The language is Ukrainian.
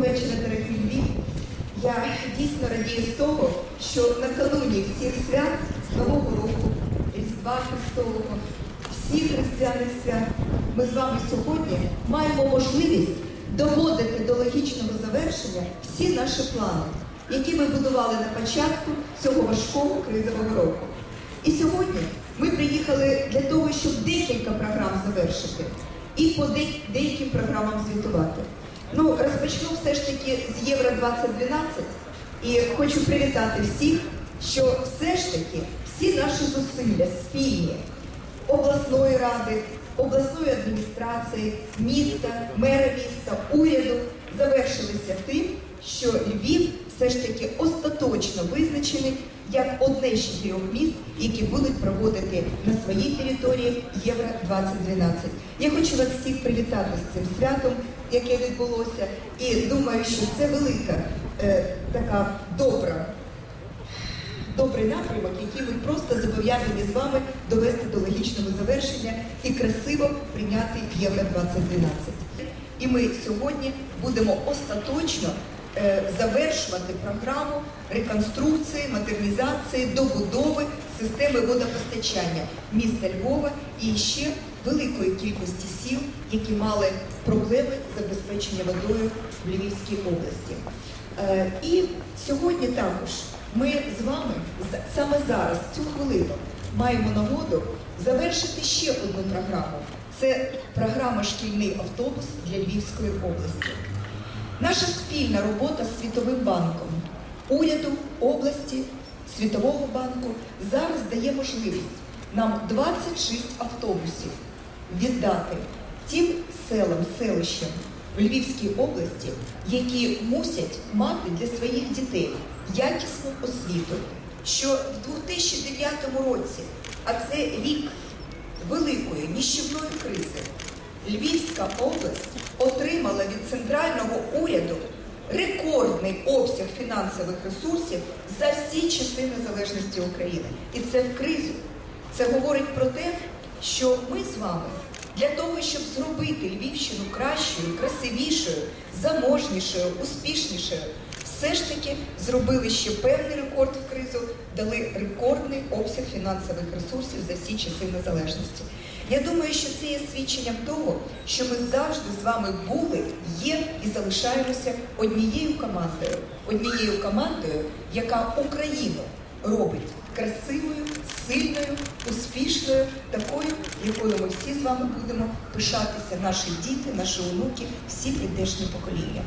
вечора, дорогі Львів. Я дійсно радію з того, що накануні всіх свят Нового року, Різдва Христового, всіх християних свят ми з вами сьогодні маємо можливість доводити до логічного завершення всі наші плани, які ми будували на початку цього важкого кризового року. І сьогодні ми приїхали для того, щоб декілька програм завершити і по деяким програмам звітувати. Ну, розпочну все ж таки з Євро 2012 і хочу привітати всіх, що все ж таки всі наші зусилля спільні. Обласної ради, обласної адміністрації, міста, мера міста, уряду завершилися тим, що Львів все ж таки остаточно визначений як одне з чотирьох міст, які будуть проводити на своїй території Євро 2012. Я хочу вас всіх привітати з цим святом, яке відбулося, і думаю, що це велика е, така добра добрий напрямок, який ми просто зобов'язані з вами довести до логічного завершення і красиво прийняти Євро 2012. І ми сьогодні будемо остаточно завершувати програму реконструкції, модернізації, добудови системи водопостачання міста Львова і ще великої кількості сіл, які мали проблеми забезпечення водою в Львівській області. Е, І сьогодні також ми з вами саме зараз, цю хвилину, маємо нагоду завершити ще одну програму. Це програма Шкільний автобус для Львівської області. Наша спільна робота з Світовим банком, уряду, області, Світового банку зараз дає можливість нам 26 автобусів віддати тим селам, селищам в Львівській області, які мусять мати для своїх дітей якісну освіту. Що в 2009 році, а це рік великої ніщівної кризи, Львівська область отримала від центрального уряду рекордний обсяг фінансових ресурсів за всі часи незалежності України. І це в кризу. Це говорить про те, що ми з вами для того, щоб зробити Львівщину кращою, красивішою, заможнішою, успішнішою, все ж таки зробили ще певний рекорд в кризу, дали рекордний обсяг фінансових ресурсів за всі часи незалежності. Я думаю, що це є свідченням того, що ми завжди з вами були, є і залишаємося однією командою, однією командою, яка Україну робить красивою, сильною, успішною, такою, якою ми всі з вами будемо пишатися, наші діти, наші онуки, всі прийдешні покоління.